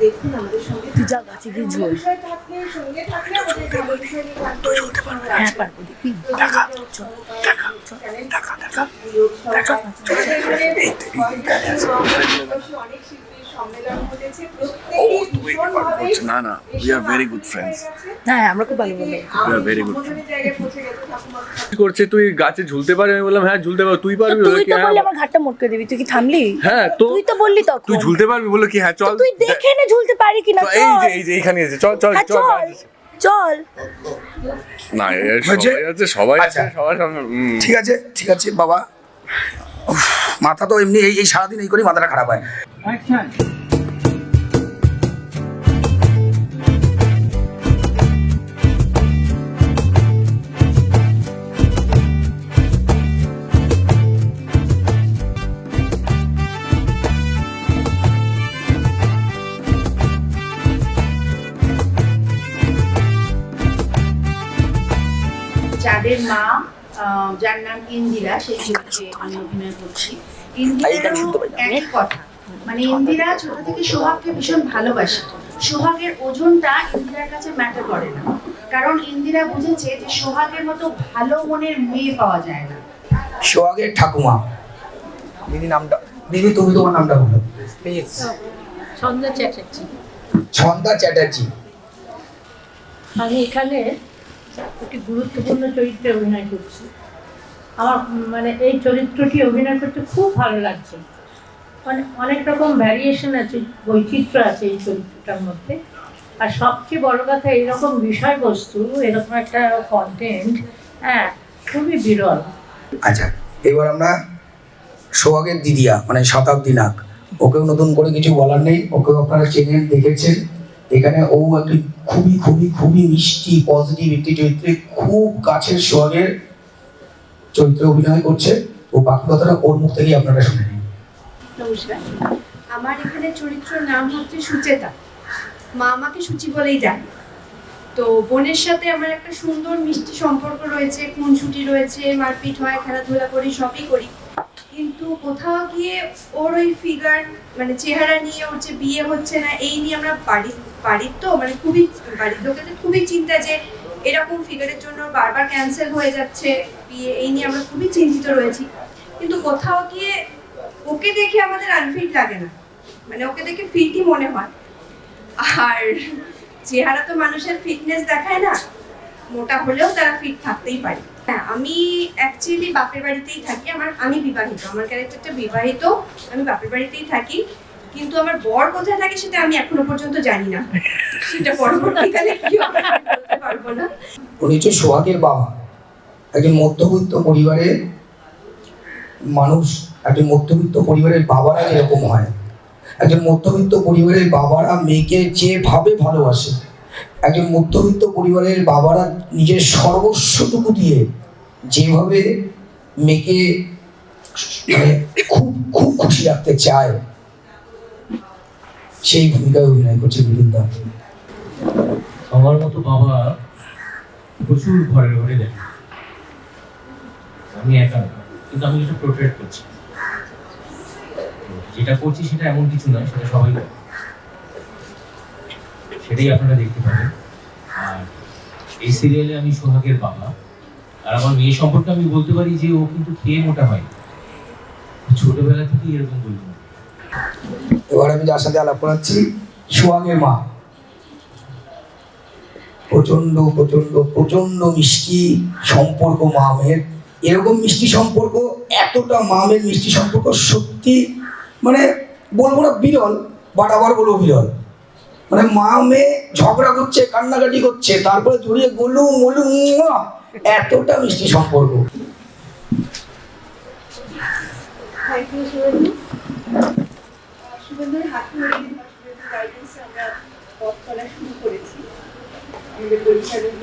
দেখুন আমাদের সঙ্গে যা গাছে গিয়ে ঝোল থাকলে সঙ্গে থাকলে আমাদের দেখা চল দেখা দেখা দেখা দেখা অনেক সম্মেলন ঘটেছে। প্রত্যেকেই ভীষণভাবে না না we are very good friends হ্যাঁ আমরা খুব ভালো বলে কি করছে? তুই গাছে ঝুলতে পারবি? আমি বললাম হ্যাঁ ঝুলতে পারবি। তুই পারবি? তুই তো হ্যাঁ বললি আমার ঘাটটা মোটকে দিবি। তুই কি থামলি? হ্যাঁ তো তুই তো বললি তখন। তুই ঝুলতে পারবি বলে কি হ্যাঁ চল। তুই দেখে নে ঝুলতে পারি কিনা তো এই যে এই যে চল চল হ্যাঁ চল চল না সবাই আছে সবাই আছে আচ্ছা। সবার ঠিক আছে ঠিক আছে বাবা। মাথা তো এমনি এই এই সারাদিন এই করেই মাথাটা খারাপ হয়। যাদের মা আহ, যার নাম ইন্দিরা সেই চরিত্রে আমি অভিনয় করছি। ইন্দিরারও শুনতে একই কথা। মানে ইন্দিরা ছোট থেকে সোহাগকে ভীষণ ভালোবাসে। সোহাগের ওজনটা ইন্দিরার কাছে ম্যাটার করে না। কারণ ইন্দিরা বুঝেছে যে সোহাগের মতো ভালো মনের মেয়ে পাওয়া যায় না। সোহাগের ঠাকুমা। দিদি নামটা দিদি তুমি তোমার নামটা বলো। প্লিজ সন্ধ্যা চ্যাটার্জি। ছন্দা চ্যাটার্জি। আমি এখানে একটি গুরুত্বপূর্ণ চরিত্রে অভিনয় করছি। আমার মানে এই চরিত্রটি অভিনয় করতে খুব ভালো লাগছে। অনেক রকম ভ্যারিয়েশন আছে, বৈচিত্র্য আছে এই চরিত্রটার মধ্যে। আর সবচেয়ে বড় কথা এরকম বিষয়বস্তু, এরকম একটা কন্টেন্ট হ্যাঁ খুবই বিরল। আচ্ছা এবার আমরা সোহাগের দিদিয়া মানে শতাব্দী নাগ। ওকেও নতুন করে কিছু বলার নেই, ওকেও আপনারা চেনেন, দেখেছেন। এখানে ও একটি খুবই খুবই খুবই মিষ্টি পজিটিভ একটি চরিত্রে খুব কাছের সোহাগের চরিত্রে অভিনয় করছে। ও বাকি কথাটা ওর মুখ থেকেই আপনারা শুনে নিন। নমস্কার। আমার এখানে চরিত্রের নাম হচ্ছে সুচেতা। মা আমাকে সুচি বলেই ডাকে। তো বোনের সাথে আমার একটা সুন্দর মিষ্টি সম্পর্ক রয়েছে খুনছুটি রয়েছে, মারপিট হয়, খেলাধুলা করি, সবই করি। কিন্তু কোথাও গিয়ে ওর ওই ফিগার মানে চেহারা নিয়ে ওর যে বিয়ে হচ্ছে না, এই নিয়ে আমরা বাড়ির বাড়ির তো মানে খুবই, বাড়ির লোকেদের খুবই চিন্তা যে এরকম ফিগারের জন্য বারবার ক্যান্সেল হয়ে যাচ্ছে, বিয়ে, এই নিয়ে আমরা খুবই চিন্তিত রয়েছি। কিন্তু কোথাও গিয়ে ওকে দেখে আমাদের আনফিট লাগে না। মানে ওকে দেখে ফিটই মনে হয়। আর চেহারা তো মানুষের ফিটনেস দেখায় না, মোটা হলেও তারা ফিট থাকতেই পারে। হ্যাঁ আমি অ্যাকচুয়ালি বাপের বাড়িতেই থাকি, আমার, আমি বিবাহিত। আমার ক্যারেক্টারটা বিবাহিত, আমি বাপের বাড়িতেই থাকি। কিন্তু আমার বর কোথায় থাকে সেটা আমি এখনও পর্যন্ত জানি না। সেটা পরবর্তীকালে কি পারব না। উনি হচ্ছে সোহাগের বাবা। একজন মধ্যবিত্ত পরিবারের মানুষ, একজন মধ্যবিত্ত পরিবারের বাবারা যেরকম হয়। একজন মধ্যবিত্ত পরিবারের বাবারা মেয়েকে যেভাবে ভালোবাসে, একজন মধ্যবিত্ত পরিবারের বাবারা নিজের সর্বস্বটুকু দিয়ে যেভাবে মেয়েকে মানে খুব খুব খুশি রাখতে চায়, সেই ভূমিকায় অভিনয় করছে বিরুদ্ধা আমার মতো বাবা প্রচুর ঘরে ঘরে দেখে। আমি একা কিন্তু আমি যেটা প্রোটেক্ট করছি। যেটা করছি সেটা এমন কিছু নয়, সেটা সবাই। সেটাই আপনারা দেখতে পাবেন। আর এই সিরিয়ালে আমি সোহাগের বাবা। আর আমার মেয়ে সম্পর্কে আমি বলতে পারি যে ও কিন্তু খেয়ে মোটা হয়। ছোটবেলা থেকেই এরকম বলব এবার আমি যার সাথে আলাপ করাচ্ছি, সোহাগের মা। প্রচণ্ড প্রচণ্ড প্রচণ্ড মিষ্টি সম্পর্ক মা মেয়ের এরকম মিষ্টি সম্পর্ক, এতটা মা মেয়ের মিষ্টি সম্পর্ক সত্যি মানে বলব না বিরল বাট আবার বলব বিরল। মানে মা মেয়ে ঝগড়া করছে, কান্নাকাটি করছে, তারপরে জড়িয়ে গলু মলু এতটা মিষ্টি সম্পর্ক। করেছি। আমাদের পরিচালক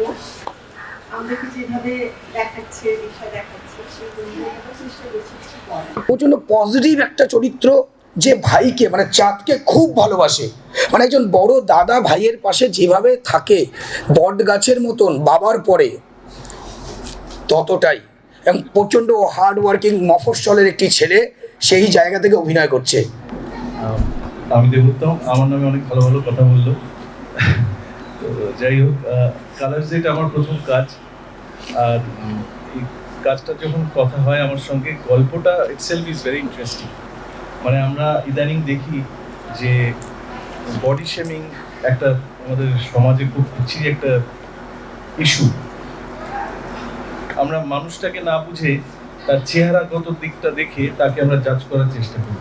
প্রচণ্ড পজিটিভ একটা চরিত্র যে ভাইকে মানে চাঁদকে খুব ভালোবাসে। মানে একজন বড় দাদা ভাইয়ের পাশে যেভাবে থাকে বট গাছের মতন বাবার পরে ততটাই। এবং প্রচণ্ড হার্ড ওয়ার্কিং মফস্বলের একটি ছেলে সেই জায়গা থেকে অভিনয় করছে। আমি দেবোত্তম। আমার নামে অনেক ভালো ভালো কথা বলল। যাই হোক কালার জেট আমার প্রথম কাজ। আর এই কাজটা যখন কথা হয় আমার সঙ্গে, গল্পটা ইটসেলফ ইজ ভেরি ইন্টারেস্টিং মানে আমরা ইদানিং দেখি যে বডি শেমিং একটা আমাদের সমাজে খুব বিচ্ছিরি একটা ইস্যু আমরা মানুষটাকে না বুঝে তার চেহারাগত দিকটা দেখে তাকে আমরা জাজ করার চেষ্টা করি।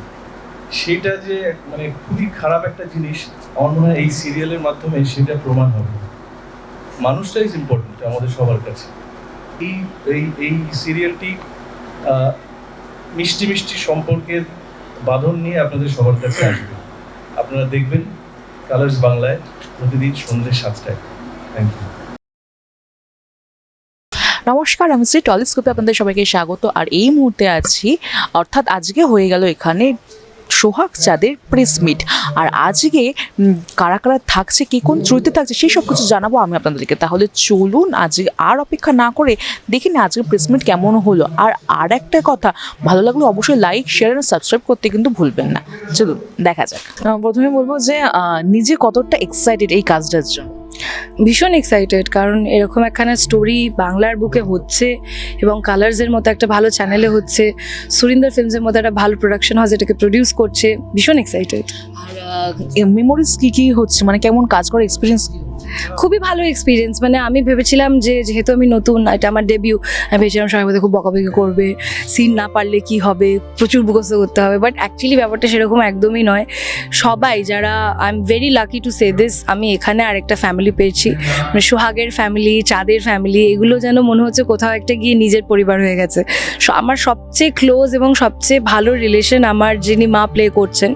সেটা যে মানে খুবই খারাপ একটা জিনিস, আমার মনে হয় এই সিরিয়ালের মাধ্যমে সেটা প্রমাণ হবে। মানুষটা ইজ ইম্পর্টেন্ট আমাদের সবার কাছে। এই এই এই সিরিয়ালটি মিষ্টি মিষ্টি সম্পর্কের বাঁধন নিয়ে আপনাদের সবার কাছে আসবে। আপনারা দেখবেন কালার্স বাংলায় প্রতিদিন সন্ধ্যে সাতটায়। থ্যাংক ইউ নমস্কার, আমি শ্রী টলিস্কোপে আপনাদের সবাইকে স্বাগত। আর এই মুহূর্তে আছি, অর্থাৎ আজকে হয়ে গেল এখানে সোহাগ চাঁদের প্রেস মিট আর আজকে কারা কারা থাকছে কে, কোন চরিত্রে থাকছে, সেই সব কিছু জানাব আমি আপনাদেরকে। তাহলে চলুন আজকে আর অপেক্ষা না করে দেখি না আজকে প্রেস মিট কেমন হলো। আর আর একটা কথা, ভালো লাগলে অবশ্যই লাইক শেয়ার আর সাবস্ক্রাইব করতে কিন্তু ভুলবেন না। চলুন, দেখা যাক। প্রথমে বলব যে নিজে কতটা এক্সাইটেড এই কাজটার জন্য? ভীষণ এক্সাইটেড কারণ এরকম একখানা স্টোরি বাংলার বুকে হচ্ছে এবং কালার্সের মতো একটা ভালো চ্যানেলে হচ্ছে, সুরিন্দর ফিল্মসের মতো একটা ভালো প্রোডাকশন হাউস এটাকে প্রডিউস করছে ভীষণ এক্সাইটেড আর মেমোরিজ কী কী হচ্ছে? মানে কেমন কাজ করার এক্সপিরিয়েন্স খুবই ভালো এক্সপিরিয়েন্স মানে আমি ভেবেছিলাম যে, যেহেতু আমি নতুন, এটা আমার ডেবিউ আমি ভেবেছিলাম সবাই মধ্যে খুব বকাবকি করবে। সিন না পারলে কি হবে? প্রচুর মুখস্থ করতে হবে। বাট অ্যাকচুয়ালি ব্যাপারটা সেরকম একদমই নয়। সবাই যারা I am very lucky to say this আমি এখানে আরেকটা ফ্যামিলি পেয়েছি। মানে সোহাগের ফ্যামিলি চাঁদের ফ্যামিলি এগুলো যেন মনে হচ্ছে কোথাও একটা গিয়ে নিজের পরিবার হয়ে গেছে। আমার সবচেয়ে ক্লোজ এবং সবচেয়ে ভালো রিলেশন আমার যিনি মা প্লে করছেন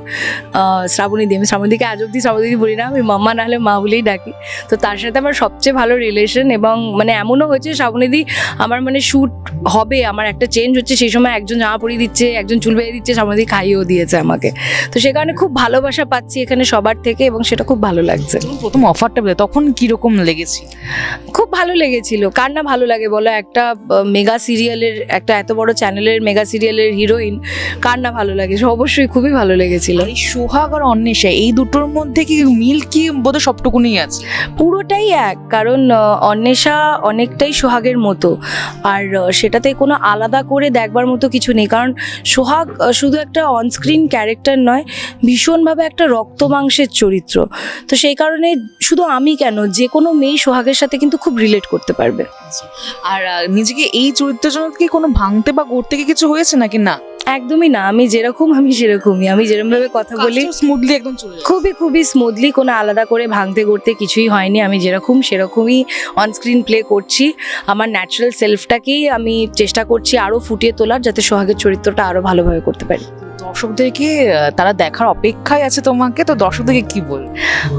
শ্রাবণী দি। আমি শ্রাবণীদিকে আজ অব্দি শ্রাবণীদি বলি না, আমি মাম্মা নাহলে মা বলেই ডাকি। তো তার সাথে আমার সবচেয়ে ভালো রিলেশন এবং মানে এমনও হয়েছে শ্রাবণীদি আমার মানে শ্যুট হবে আমার একটা চেঞ্জ হচ্ছে সেই সময় একজন জামা পরিয়ে দিচ্ছে একজন চুল বেঁধে দিচ্ছে শ্রাবণীদি খাইয়েও দিয়েছে আমাকে। তো সে কারণে খুব ভালোবাসা পাচ্ছি এখানে সবার থেকে এবং সেটা খুব ভালো লাগছে। প্রথম অফারটা তখন কীরকম লেগেছে খুব ভালো লেগেছিল। কার না ভালো লাগে বলো? একটা মেগা সিরিয়ালের একটা এত বড় চ্যানেলের মেগা সিরিয়ালের হিরোইন কার না ভালো লাগে? অবশ্যই খুবই ভালো লেগেছিল। এই সোহাগ আর অন্বেষা এই দুটোর মধ্যে কি মিল কি বোধহয় সবটুকুনি আছে? পুরোটাই এক, কারণ অন্বেষা অনেকটাই সোহাগের মতো। আর সেটাতে কোনো আলাদা করে দেখবার মতো কিছু নেই, কারণ সোহাগ শুধু একটা অনস্ক্রিন ক্যারেক্টার নয়, ভীষণভাবে একটা রক্ত মাংসের চরিত্র। তো সেই কারণে শুধু আমি কেন, যে কোনো মেয়ে সোহাগের সাথে কিন্তু খুব রিলেট করতে পারবে। আর আহ, নিজেকে এই চরিত্রের জন্য কি কোনো ভাঙতে বা গড়তে কি কিছু হয়েছে নাকি না? একদমই না। আমি যেরকম আমি সেরকমই। আমি যেরকমভাবে কথা বলি স্মুথলি একদম চলে। খুবই খুবই স্মুথলি কোনো আলাদা করে ভাঙতে করতে কিছুই হয়নি। আমি যেরকম সেরকমই অনস্ক্রিন প্লে করছি। আমার ন্যাচারাল সেলফটাকেই আমি চেষ্টা করছি আরও ফুটিয়ে তোলার যাতে সোহাগের চরিত্রটা আরও ভালোভাবে করতে পারি। দর্শকদেরকে আহ, তারা দেখার অপেক্ষায় আছে তোমাকে? তো দর্শকদেরকে কি বল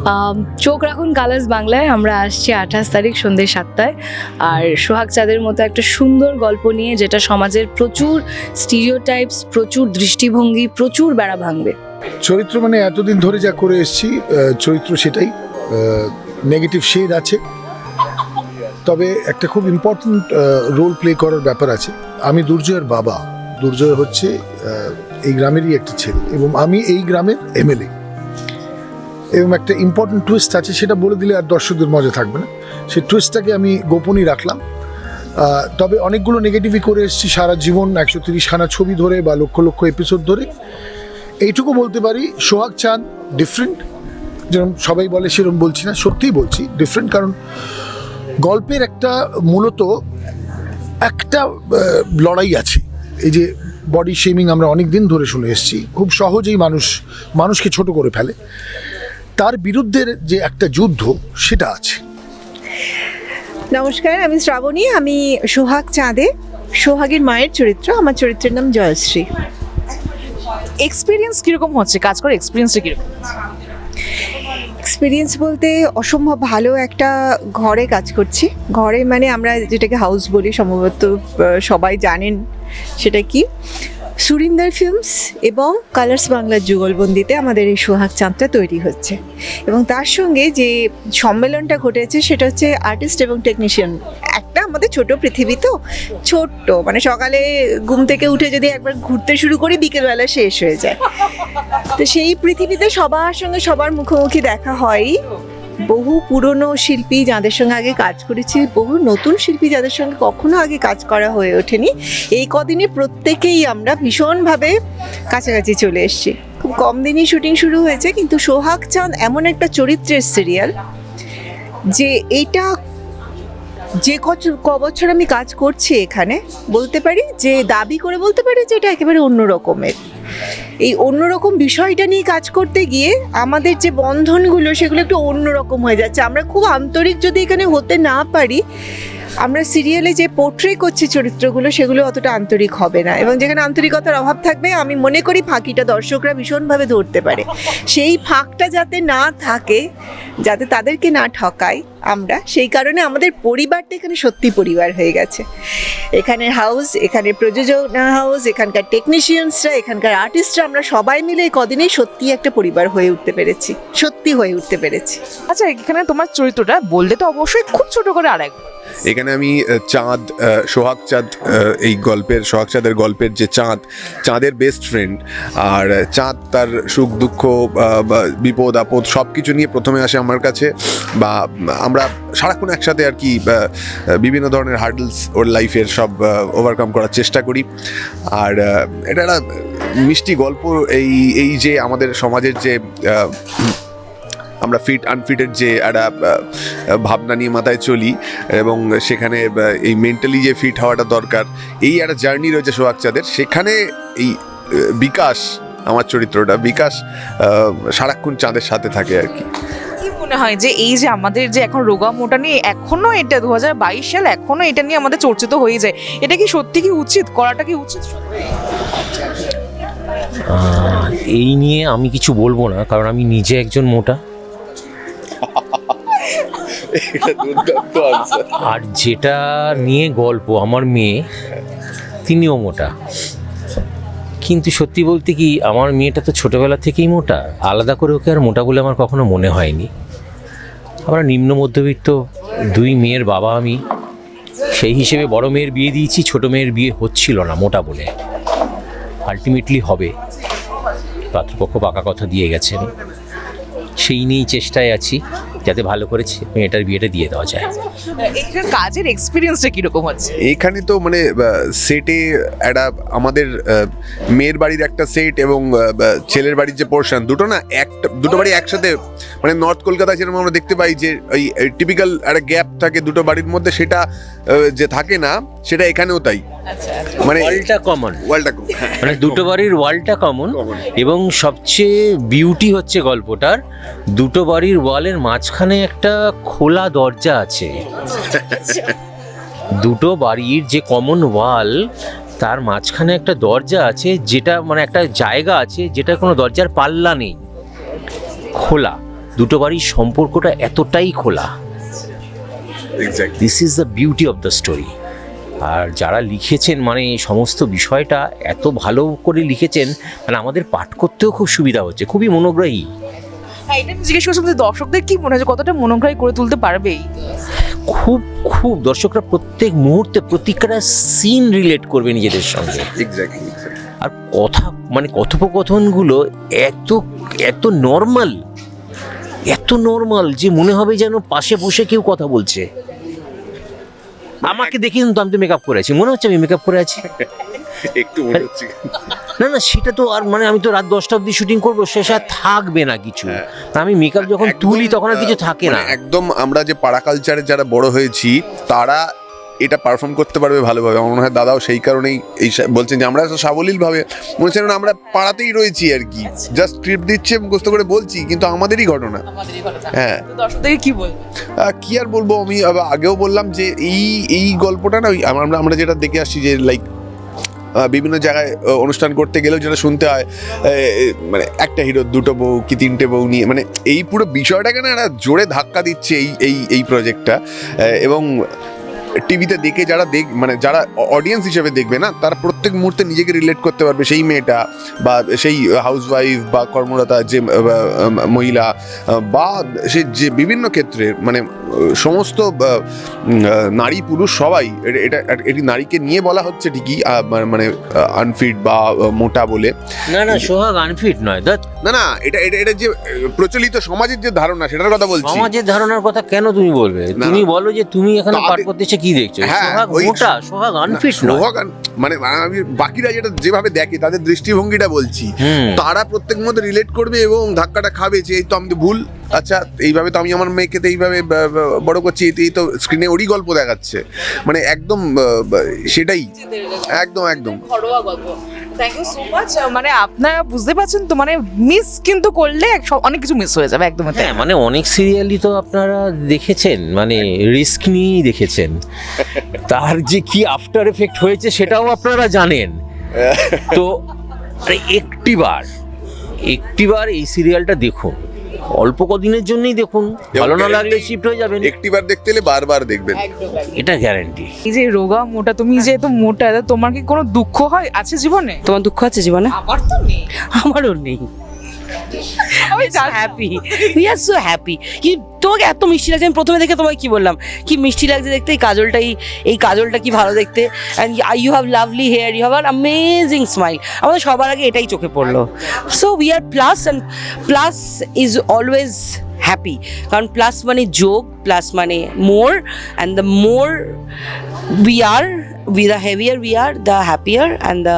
আম, চোখ রাখুন কালার্স বাংলায়। আমরা আসছি আঠাশ তারিখ সন্ধ্যে সাতটায়। আর সোহাগ চাঁদের মতো একটা সুন্দর গল্প নিয়ে যেটা সমাজের প্রচুর স্টিরিওটাইপস প্রচুর দৃষ্টিভঙ্গি, প্রচুর বেড়া ভাঙবে। চরিত্র মানে এতদিন ধরে যা করে এসেছি চরিত্র সেটাই। নেগেটিভ শেড আছে। তবে একটা খুব ইম্পর্ট্যান্ট রোল প্লে করার ব্যাপার আছে। আমি দুর্জয়ের বাবা। দুর্জয় হচ্ছে এই গ্রামেরই একটা ছেলে এবং আমি এই গ্রামের এমএলএ। এবং একটা ইম্পর্ট্যান্ট টুইস্ট আছে, সেটা বলে দিলে আর দর্শকদের মজা থাকবে না। সেই টুইস্টটাকে আমি গোপনই রাখলাম। তবে অনেকগুলো নেগেটিভই করে এসেছি সারা জীবন, একশো তিরিশখানা ছবি ধরে বা লক্ষ লক্ষ এপিসোড ধরে। এইটুকু বলতে পারি, সোহাগ চাঁদ ডিফারেন্ট যেরকম সবাই বলে সেরকম বলছি না, সত্যিই বলছি ডিফারেন্ট কারণ গল্পের একটা মূলত একটা লড়াই আছে। এই যে বডি শেমিং আমরা অনেক দিন ধরে শুনে এসেছি, খুব সহজেই মানুষ, মানুষকে ছোট করে ফেলে। তার বিরুদ্ধে যে একটা যুদ্ধ, সেটা আছে। নমস্কার আমি শ্রাবণী আমি সোহাগ চাঁদে সোহাগের মায়ের চরিত্র আমার চরিত্রের নাম জয়শ্রী। এক্সপিরিয়েন্স কীরকম হচ্ছে? কাজ করার এক্সপিরিয়েন্সটা কীরকম? এক্সপিরিয়েন্স বলতে অসম্ভব ভালো একটা ঘরে কাজ করছি। ঘরে মানে আমরা যেটাকে হাউস বলি সম্ভবত সবাই জানেন সেটা কি। সুরিন্দর ফিল্মস এবং কালার্স বাংলার যুগলবন্দিতে আমাদের এই সোহাগ চাঁদটা তৈরি হচ্ছে। এবং তার সঙ্গে যে সম্মেলনটা ঘটেছে সেটা হচ্ছে আর্টিস্ট এবং টেকনিশিয়ান একটা আমাদের ছোট পৃথিবী তো, ছোট্ট। মানে সকালে ঘুম থেকে উঠে যদি একবার ঘুরতে শুরু করি, বিকেলবেলা শেষ হয়ে যায়। তো সেই পৃথিবীতে সবার সঙ্গে সবার মুখোমুখি দেখা হয়। বহু পুরনো শিল্পী যাদের সঙ্গে আগে কাজ করেছি, বহু নতুন শিল্পী যাদের সঙ্গে কখনো আগে কাজ করা হয়ে ওঠেনি। এই কদিনে প্রত্যেকেই আমরা ভীষণভাবে কাছাকাছি চলে এসেছি। খুব কম দিনই শুটিং শুরু হয়েছে, কিন্তু সোহাগ চাঁদ এমন একটা চরিত্রের সিরিয়াল যে এটা যে ক বছর আমি কাজ করছি এখানে, বলতে পারি যে দাবি করে বলতে পারি যে এটা একেবারে অন্য রকমের। এই অন্যরকম বিষয়টা নিয়ে কাজ করতে গিয়ে আমাদের যে বন্ধনগুলো সেগুলো একটু অন্যরকম হয়ে যাচ্ছে। আমরা খুব আন্তরিক যদি এখানে হতে না পারি আমরা সিরিয়ালে যে পোর্ট্রে করছি চরিত্রগুলো, সেগুলো অতটা আন্তরিক হবে না। এবং যেখানে আন্তরিকতার অভাব থাকবে, আমি মনে করি ফাঁকিটা দর্শকরা ভীষণভাবে ধরতে পারে। সেই ফাঁকটা যাতে না থাকে, যাতে তাদেরকে না ঠকাই আমরা, সেই কারণে আমাদের পরিবারটা এখানে সত্যি পরিবার হয়ে গেছে। এখানে হাউস এখানে প্রযোজনা হাউস এখানকার টেকনিশিয়ানসরা এখানকার আর্টিস্টরা আমরা সবাই মিলে কদিনেই সত্যি একটা পরিবার হয়ে উঠতে পেরেছি। সত্যি হয়ে উঠতে পেরেছি। আচ্ছা এখানে তোমার চরিত্রটা বললে তো অবশ্যই খুব ছোট করে আরেক এখানে আমি চাঁদ সোহাগ চাঁদ এই গল্পের, সোহাগ চাঁদের গল্পের যে চাঁদ, চাঁদের বেস্ট ফ্রেন্ড আর চাঁদ তার সুখ, দুঃখ বিপদ, আপদ সব কিছু নিয়ে প্রথমে আসে আমার কাছে, বা, আমরা সারাক্ষণ একসাথে আর কি বিভিন্ন ধরনের হার্ডলস ওর লাইফের সব ওভারকাম করার চেষ্টা করি। আর এটা একটা মিষ্টি গল্প, এই এই যে আমাদের সমাজের যে আমরা ফিট আনফিটের যে একটা ভাবনা নিয়ে মাথায় চলি এবং সেখানে এই মেন্টালি যে ফিট হওয়াটা দরকার এই একটা জার্নি রয়েছে সোহাগ চাঁদের। সেখানে এই বিকাশ আমার চরিত্রটা বিকাশ সারাক্ষণ চাঁদের সাথে থাকে আর কি। কি মনে হয় যে এই যে আমাদের যে এখন রোগা মোটা নিয়ে এখনও এটা দু হাজার বাইশ সাল এখনও এটা নিয়ে আমাদের চর্চিত হয়ে যায় এটা কি সত্যি কি উচিত? করাটা কি উচিত এই নিয়ে আমি কিছু বলব না কারণ আমি নিজে একজন মোটা। আর যেটা নিয়ে গল্প আমার মেয়ে, তিনিও মোটা। কিন্তু সত্যি বলতে কি, আমার মেয়েটা তো ছোটবেলা থেকেই মোটা। আলাদা করে ওকে আর মোটা বলে আমার কখনো মনে হয়নি। আমরা নিম্ন মধ্যবিত্ত, দুই মেয়ের বাবা আমি। সেই হিসেবে বড় মেয়ের বিয়ে দিয়েছি, ছোট মেয়ের বিয়ে হচ্ছিল না মোটা বলে। আলটিমেটলি হবে। পাত্রপক্ষ পাকা কথা দিয়ে গেছেন। সেই নিয়েই চেষ্টায় আছি। যাতে ভালো করে ছে- মেয়েটার বিয়েটা দিয়ে দেওয়া যায়। এখানে কাজের এক্সপিরিয়েন্সটা কীরকম হচ্ছে? এখানে তো মানে সেটে একটা আমাদের মেয়ের বাড়ির একটা সেট এবং ছেলের বাড়ির যে পোর্শন দুটো না একটা দুটো বাড়ি একসাথে মানে নর্থ কলকাতায় যেরকম আমরা দেখতে পাই যে ওই টিপিক্যাল একটা গ্যাপ থাকে দুটো বাড়ির মধ্যে সেটা যে থাকে না সেটা এখানেও তাই। মানে ওয়ালটা কমন ওয়ার্ল্ডটা মানে দুটো বাড়ির ওয়ালটা কমন এবং সবচেয়ে বিউটি হচ্ছে গল্পটার দুটো বাড়ির ওয়ালের মাঝখানে একটা খোলা দরজা আছে। দুটো বাড়ির যে কমন ওয়াল তার মাঝখানে একটা দরজা আছে যেটা মানে একটা জায়গা আছে যেটা কোনো দরজার পাল্লা নেই। খোলা। দুটো বাড়ির সম্পর্কটা এতটাই খোলা। This is the beauty of the story আর যারা লিখেছেন মানে সমস্ত বিষয়টা এত ভালো করে লিখেছেন মানে আমাদের পাঠ করতেও খুব সুবিধা হচ্ছে। খুবই মনোগ্রাহী। হ্যাঁ এটা আমি জিজ্ঞেস করছিলাম যে দর্শকদের কি মনে হয় যে কতটা মনোগ্রাহী করে তুলতে পারবে খুব খুব দর্শকরা প্রত্যেক মুহূর্তে প্রত্যেকটা সিন রিলেট করবে নিজেদের সঙ্গে। আর কথা মানে কথোপকথনগুলো এত এত নর্মাল এত নর্মাল যে মনে হবে যেন পাশে বসে কেউ কথা বলছে। আমাকে দেখে কিন্তু আমি তো মেকআপ করে আছি। মনে হচ্ছে আমি মেকআপ করে আছি। একটু মনে হচ্ছে। না না সেটা তো আর মানে আমি তো রাত দশটা অবধি শুটিং করব শেষে আর থাকবে না কিছু। আমি মেকআপ যখন তুলি তখন আর কিছু থাকে না। মানে একদম আমরা যে পাড়া কালচারে যারা বড় হয়েছি তারা এটা পারফর্ম করতে পারবে ভালোভাবে। আমার মনে হয় দাদাও সেই কারণেই এই সা- বলছেন যে আমরা তো সাবলীল ভাবে মনে হচ্ছে না আমরা পাড়াতেই রয়েছি আর কি। জাস্ট স্ক্রিপ্ট দিচ্ছে মুখস্থ করে বলছি কিন্তু আমাদেরই ঘটনা। হ্যাঁ। দর্শকদেরকে কি বলবে কি আর বলব আমি? আগেও বললাম যে এই এই গল্পটা না ওই আমরা আমরা যেটা দেখে আসছি যে লাইক বিভিন্ন জায়গায় অনুষ্ঠান করতে গেলেও যেটা শুনতে হয় মানে একটা হিরো, দুটো বউ কি তিনটে বউ নিয়ে মানে এই পুরো বিষয়টাকে না একটা জোরে ধাক্কা দিচ্ছে এই এই এই প্রজেক্টটা এবং টিভিতে দেখে যারা দেখ মানে যারা অডিয়েন্স হিসেবে দেখবে না তারা প্রত্যেক মুহূর্তে নিজেকে রিলেট করতে পারবে সেই মেয়েটা বা সেই হাউসওয়াইফ বা কর্মরতা যে মহিলা বা সে যে বিভিন্ন ক্ষেত্রে মানে সমস্ত নারী পুরুষ সবাই এটা- এটা নারীকে নিয়ে বলা হচ্ছে ঠিকই মানে- আনফিট বা মোটা বলে। না না সোহাগ আনফিট নয় দ্যাট না না এটা এটা এটা যে প্রচলিত সমাজের যে ধারণা সেটার কথা বলছি। সমাজের ধারণার কথা কেন তুমি বলবে? তুমি বলো যে তুমি এখানে পাঠ করতে এসে কি দেখছ? হ্যাঁ, সোহাগ মোটা সোহাগ আনফিট সোহাগ মানে আমি বাকিরা যেটা যেভাবে দেখে তাদের দৃষ্টিভঙ্গিটা বলছি। তারা প্রত্যেক মধ্যে রিলেট করবে এবং ধাক্কাটা খাবে যে এই তো আমি ভুল। আচ্ছা এইভাবে তো আমি আমার মেয়েকে তো এইভাবে বড় করছি এই তো- স্ক্রিনে ওরই গল্প দেখাচ্ছে। মানে একদম সেটাই। একদম একদম। ঘরোয়া গল্প। থ্যাংক ইউ সো মাচ মানে আপনারা বুঝতে পারছেন তো মানে মিস কিন্তু করলে সব- অনেক কিছু মিস হয়ে যাবে একদমই তাই। হ্যাঁ মানে অনেক সিরিয়ালই তো আপনারা দেখেছেন মানে রিস্ক নিয়েই দেখেছেন। তার যে কি আফটার এফেক্ট হয়েছে সেটাও আপনারা জানেন। তো একটিবার একটিবার এই সিরিয়ালটা দেখুন। অল্প কদিনের জন্যই দেখুন। ভালো না লাগলে শিফট হয়ে যাবেন একটিবার দেখতে এলে বারবার দেখবেন। এটা গ্যারান্টি এই যে রোগা মোটা তুমি যে এত মোটা তোমার কি কোনো দুঃখ হয় আছে জীবনে? তোমার দুঃখ আছে জীবনে? আমার তো নেই। আমারও নেই। Happy we are so happy কি তোমাকে এত মিষ্টি লাগছে আমি প্রথমে দেখে তোমাকে কি বললাম? কি মিষ্টি লাগছে দেখতে? এই কাজলটাই এই কাজলটা কি ভালো দেখতে? And you have lovely hair you have are amazing smile আমাদের সবার আগে এটাই চোখে পড়ল। So we are plus and plus is always happy কারণ প্লাস মানে যোগ প্লাস মানে more and the more we are we the heavier we are the happier and the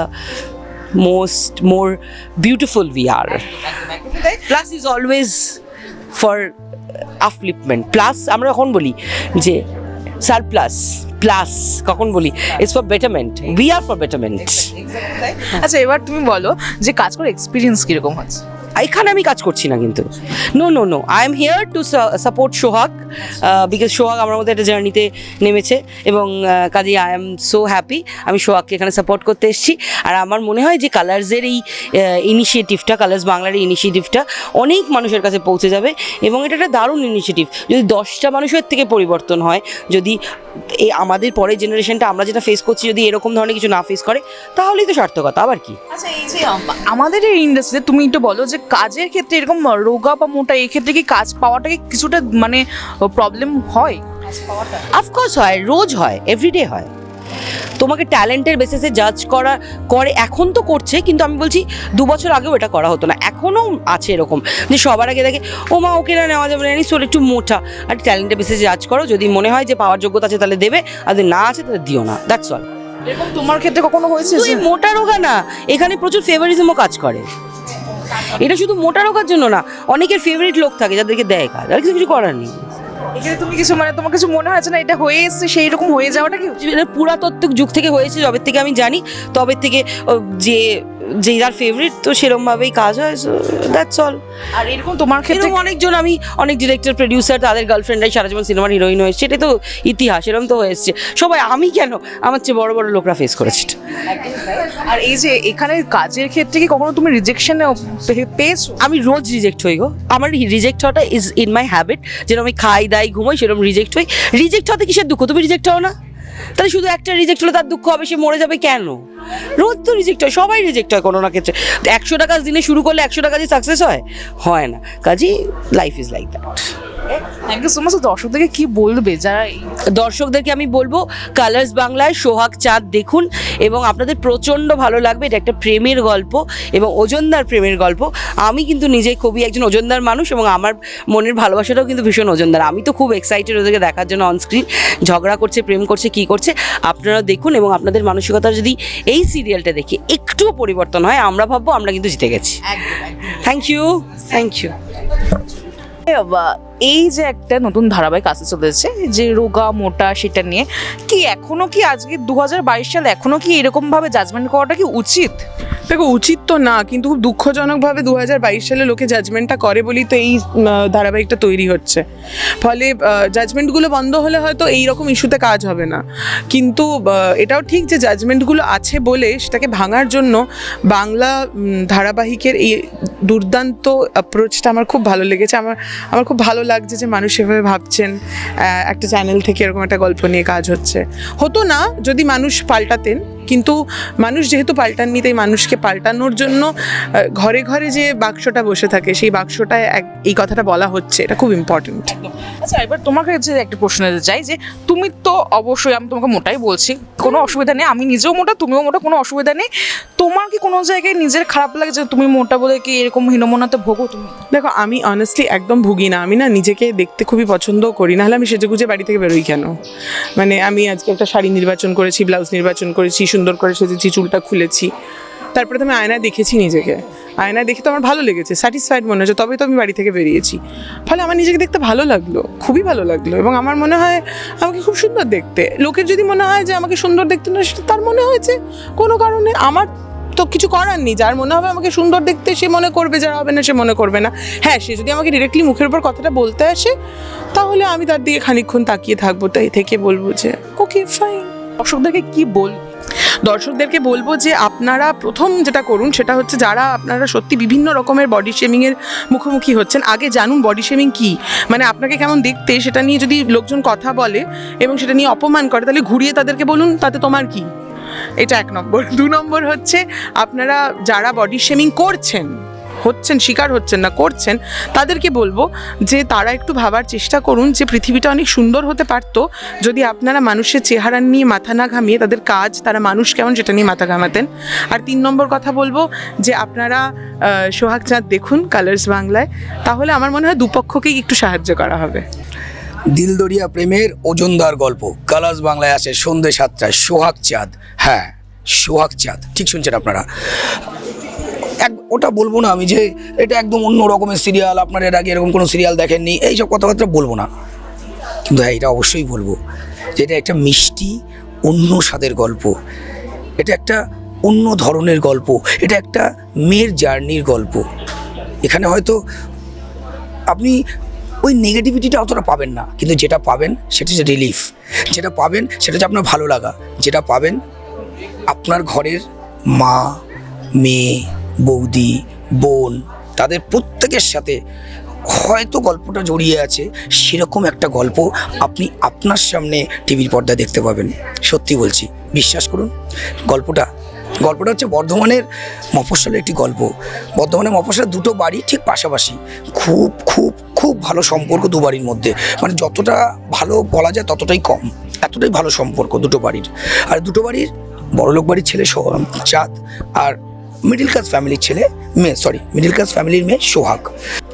most, more beautiful we are. Plus is always for upliftment. Plus, আমরা কখন বলি যে surplus plus কখন বলি? It's for betterment we are for betterment আচ্ছা এবার তুমি বলো যে কাজ করে এক্সপিরিয়েন্স কীরকম হচ্ছে? এখানে আমি কাজ করছি না কিন্তু। No no no I am here to support Sohag because Sohag আমার মধ্যে একটা জার্নিতে নেমেছে এবং uh, কাজে আই এম সো হ্যাপি আমি সোহাগকে এখানে সাপোর্ট করতে এসেছি। আর আমার মনে হয় যে কালার্সের এই ইনিশিয়েটিভটা কালার্স বাংলার এই ইনিশিয়েটিভটা অনেক মানুষের কাছে পৌঁছে যাবে এবং এটা একটা দারুণ ইনিশিয়েটিভ যদি দশটা মানুষের থেকে পরিবর্তন হয় যদি এই আমাদের পরের জেনারেশনটা আমরা যেটা ফেস করছি যদি এরকম ধরনের কিছু না ফেস করে তাহলেই তো সার্থকতা আবার কি? আচ্ছা এই যে আমাদের এই ইন্ডাস্ট্রিতে তুমি একটু বলো যে কাজের ক্ষেত্রে এরকম রোগা বা মোটা এই ক্ষেত্রে কি কাজ পাওয়াটা কি কিছুটা মানে প্রবলেম হয়? অফকোর্স হয় রোজ হয় এভরিডে হয়। তোমাকে ট্যালেন্টের বেসিসে জাজ করা করে এখন তো করছে কিন্তু আমি বলছি দু বছর আগেও এটা করা হতো না এখনও আছে এরকম। যে সবার আগে দেখে ও মা ওকে না নেওয়া যাবে না জানিস ওর একটু মোটা। আর ট্যালেন্টের বেসিসে জাজ করো যদি মনে হয় যে পাওয়ার যোগ্যতা আছে তাহলে দেবে আর যদি না আছে তাহলে দিও না দ্যাটস অল এরকম তোমার ক্ষেত্রে কখনো হয়েছে তুই মোটা রোগা না এখানে প্রচুর ফেভারিজমও কাজ করে। এটা শুধু মোটা রোগার জন্য না অনেকের ফেভারিট লোক থাকে যাদেরকে দেয় কাজ আর কিছু কিছু করার নেই। এখানে তুমি কিছু মানে তোমার কিছু মনে হয়েছে না এটা হয়ে এসছে সেই রকম হয়ে যাওয়াটা কি? পুরাতত্ত্বিক যুগ থেকে হয়েছে যবে থেকে আমি জানি তবে থেকে যে যে যার ফেভারিট তো সেরমভাবেই কাজ হয় সো দ্যাটস অল আর এরকম তোমার ক্ষেত্রে অনেকজন আমি অনেক ডিরেক্টর প্রডিউসার তাদের গার্লফ্রেন্ডরাই সারা জীবন সিনেমার হিরোইন হয়েছে সেটাই তো ইতিহাস এরকম তো হয়ে এসছে। সবাই আমি কেন? আমার চেয়ে বড় বড় লোকরা ফেস করেছে আর এই যে এখানে কাজের ক্ষেত্রে কি কখনো তুমি রিজেকশন পেয়েছ? আমি রোজ রিজেক্ট হই গো। আমার রিজেক্ট হওয়াটা ইজ ইন মাই হ্যাবিট যেরকম আমি খাই দাই ঘুমোই সেরকম রিজেক্ট হই। রিজেক্ট হতে কিসের দুঃখ? তুমি রিজেক্ট হও না। তাহলে শুধু একটা রিজেক্ট হলে তার দুঃখ হবে সে মরে যাবে কেন? রোজ তো রিজেক্ট হয়, সবাই রিজেক্ট হয় কোনো না ক্ষেত্রে। একশো টাকা দিনে শুরু করলে একশো টাকা দিয়ে সাকসেস হয়? হয় না। কাজই life is like that thank you so much দর্শকদেরকে কি বলবে? যারা দর্শকদেরকে আমি বলব কালার্স বাংলায় সোহাগ চাঁদ দেখুন এবং আপনাদের প্রচণ্ড ভালো লাগবে। এটা একটা প্রেমের গল্প এবং ওজনদার প্রেমের গল্প। আমি কিন্তু নিজে খুবই একজন ওজনদার মানুষ এবং আমার মনের ভালোবাসাটাও কিন্তু ভীষণ ওজনদার আমি তো খুব এক্সাইটেড ওদেরকে দেখার জন্য অনস্ক্রিন ঝগড়া করছে প্রেম করছে কি করছে আপনারা দেখুন এবং আপনাদের মানসিকতা যদি এই সিরিয়ালটা দেখে একটুও পরিবর্তন হয় আমরা ভাববো আমরা কিন্তু জিতে গেছি। থ্যাংক ইউ থ্যাংক ইউ এই যে একটা নতুন ধারাবাহিক আসতে চলেছে, যে রোগা, মোটা সেটা নিয়ে, কি এখনও কি আজকে দু সাল এখনও কি এরকম ভাবে জাজমেন্ট করাটা কি উচিত? দেখো, উচিত তো না, কিন্তু খুব দুঃখজনকভাবে দু হাজার বাইশ সালে লোকে জাজমেন্টটা করে বলেই তো এই ধারাবাহিকটা তৈরি হচ্ছে। ফলে জাজমেন্টগুলো বন্ধ হলে হয়তো এই রকম ইস্যুতে কাজ হবে না। কিন্তু এটাও ঠিক যে জাজমেন্টগুলো আছে বলে সেটাকে ভাঙার জন্য বাংলা ধারাবাহিকের এই দুর্দান্ত অ্যাপ্রোচটা আমার খুব ভালো লেগেছে। আমার আমার খুব ভালো লাগছে যে মানুষ এভাবে ভাবছেন একটা চ্যানেল থেকে এরকম একটা গল্প নিয়ে কাজ হচ্ছে। হতো না যদি মানুষ পাল্টাতেন। কিন্তু মানুষ যেহেতু পাল্টাননি তাই মানুষকে পাল্টানোর জন্য ঘরে ঘরে যে বাক্সটা বসে থাকে সেই বাক্সটায় এক- এই কথাটা বলা হচ্ছে এটা খুব ইম্পর্টেন্ট আচ্ছা এবার তোমাকে যে একটা প্রশ্ন চাই যে তুমি তো অবশ্যই আমি তোমাকে মোটাই বলছি কোনো অসুবিধা নেই আমি নিজেও মোটা তুমিও মোটা কোনো অসুবিধা নেই। তোমার কি কোনো জায়গায় নিজের খারাপ লাগে যে তুমি মোটা বলে কি এরকম হীনমনাতে ভোগো তুমি? দেখো আমি অনেস্টলি একদম ভুগি না আমি না নিজেকে দেখতে খুবই পছন্দ করি না হলে আমি সেজেগুজে বাড়ি থেকে বেরোই কেন? মানে আমি আজকে একটা শাড়ি নির্বাচন করেছি ব্লাউজ নির্বাচন করেছি সুন্দর করে সেজেছি, চুলটা খুলেছি। তারপরে তো আমি আয়নায় দেখেছি নিজেকে। আয়নায় দেখে তো আমার ভালো লেগেছে স্যাটিসফাইড মনে হচ্ছে তবেই তো আমি বাড়ি থেকে বেরিয়েছি। ফলে আমার নিজেকে দেখতে ভালো লাগল, খুবই ভালো লাগল এবং আমার মনে হয় আমাকে খুব সুন্দর দেখতে। লোকের যদি মনে হয় যে আমাকে সুন্দর দেখতে না, সেটা তার মনে হয়েছে কোনো কারণে। আমার তো কিছু করার নেই, যার মনে হবে আমাকে সুন্দর দেখতে সে মনে করবে, যারা হবে না সে মনে করবে না। হ্যাঁ সে যদি আমাকে ডিরেক্টলি মুখের উপর কথাটা বলতে আসে, তাহলে আমি তার দিকে খানিকক্ষণ তাকিয়ে থাকব, তাই থেকে বলব যে ওকে ফাইন দর্শকদেরকে কি বল দর্শকদেরকে বলব যে আপনারা প্রথম যেটা করুন, সেটা হচ্ছে যারা আপনারা সত্যি বিভিন্ন রকমের বডি শেমিংয়ের মুখোমুখি হচ্ছেন, আগে জানুন বডি শেমিং কী? মানে আপনাকে কেমন দেখতে, সেটা নিয়ে যদি লোকজন কথা বলে এবং সেটা নিয়ে অপমান করে, তাহলে ঘুরিয়ে তাদেরকে বলুন, তাতে তোমার কি? এটা এক নম্বর। দু নম্বর হচ্ছে আপনারা যারা বডি শেমিং করছেন হচ্ছেন, শিকার হচ্ছেন না, করছেন, তাদেরকে বলব যে তারা একটু ভাবার চেষ্টা করুন যে পৃথিবীটা অনেক সুন্দর হতে পারতো যদি আপনারা মানুষের চেহারা নিয়ে মাথা না ঘামিয়ে তাদের কাজ, তারা মানুষ কেমন সেটা নিয়ে মাথা ঘামাতেন। আর তিন নম্বর কথা বলব যে আপনারা সোহাগ চাঁদ দেখুন কালার্স বাংলায়, তাহলে আমার মনে হয় দুপক্ষকেই একটু সাহায্য করা হবে। দিলদরিয়া প্রেমের ওজনদার গল্প কালাস বাংলায় আসে সন্ধ্যে সাতটায় সোহাগ চাঁদ হ্যাঁ সোহাগ চাঁদ ঠিক শুনছেন আপনারা। এক, ওটা বলব না আমি যে এটা একদম অন্য রকমের সিরিয়াল আপনার এর আগে এরকম কোনো সিরিয়াল দেখেননি, এইসব কথাবার্তা বলব না। কিন্তু হ্যাঁ এটা অবশ্যই বলব যে এটা একটা মিষ্টি, অন্য স্বাদের গল্প। এটা একটা অন্য ধরনের গল্প। এটা একটা মেয়ের জার্নির গল্প। এখানে হয়তো আপনি ওই নেগেটিভিটিটা অতটা পাবেন না, কিন্তু যেটা পাবেন সেটা হচ্ছে রিলিফ যেটা পাবেন সেটা হচ্ছে আপনার ভালো লাগা। যেটা পাবেন আপনার ঘরের মা, মেয়ে বৌদি, বোন তাদের প্রত্যেকের সাথে হয়তো গল্পটা জড়িয়ে আছে, সেরকম একটা গল্প আপনি আপনার সামনে টিভির পর্দায় দেখতে পাবেন। সত্যি বলছি, বিশ্বাস করুন, গল্পটা গল্পটা হচ্ছে বর্ধমানের মফস্বলের একটি গল্প। বর্ধমানের মফস্বলের দুটো বাড়ি ঠিক পাশাপাশি, খুব খুব খুব ভালো সম্পর্ক দু বাড়ির মধ্যে। মানে যতটা ভালো বলা যায় ততটাই কম, এতটাই ভালো সম্পর্ক দুটো বাড়ির। আর দুটো বাড়ির বড়লোক বাড়ির ছেলে চাঁদ আর মিডিল ক্লাস ফ্যামিলির ছেলে মেয়ে সরি মিডিল ক্লাস ফ্যামিলির মেয়ে সোহাগ।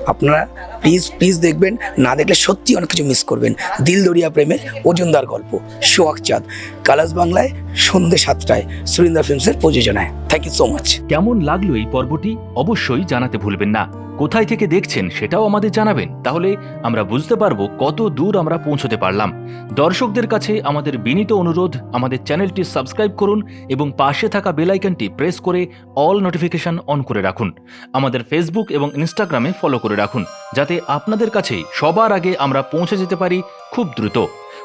আপনারা প্লিজ প্লিজ দেখবেন, না দেখলে সত্যি অনেক কিছু মিস করবেন। দিল দরিয়া প্রেমের ওজনদার গল্প, সোহাগ চাঁদ, কালাস বাংলায় সন্ধ্যে সাতটায় সুরিন্দা ফিল্মসের প্রযোজনায়। থ্যাংক ইউ সো মাচ কেমন লাগল এই পর্বটি? অবশ্যই জানাতে ভুলবেন না। কোথায় থেকে দেখছেন সেটাও আমাদের জানাবেন। তাহলে আমরা বুঝতে পারব কত দূর আমরা পৌঁছতে পারলাম। দর্শকদের কাছে আমাদের বিনীত অনুরোধ, আমাদের চ্যানেলটি সাবস্ক্রাইব করুন এবং পাশে থাকা বেল আইকনটি প্রেস করে অল নোটিফিকেশন অন করে রাখুন। আমাদের ফেসবুক এবং ইনস্টাগ্রামে ফলো করে রাখুন, যাতে আপনাদের কাছে সবার আগে আমরা পৌঁছে যেতে পারি খুব দ্রুত।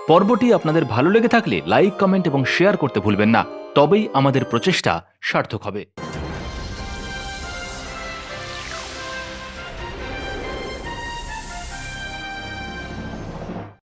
পর্বটি আপনাদের ভালো লেগে থাকলে লাইক কমেন্ট এবং শেয়ার করতে ভুলবেন না। তবেই আমাদের প্রচেষ্টা সার্থক হবে।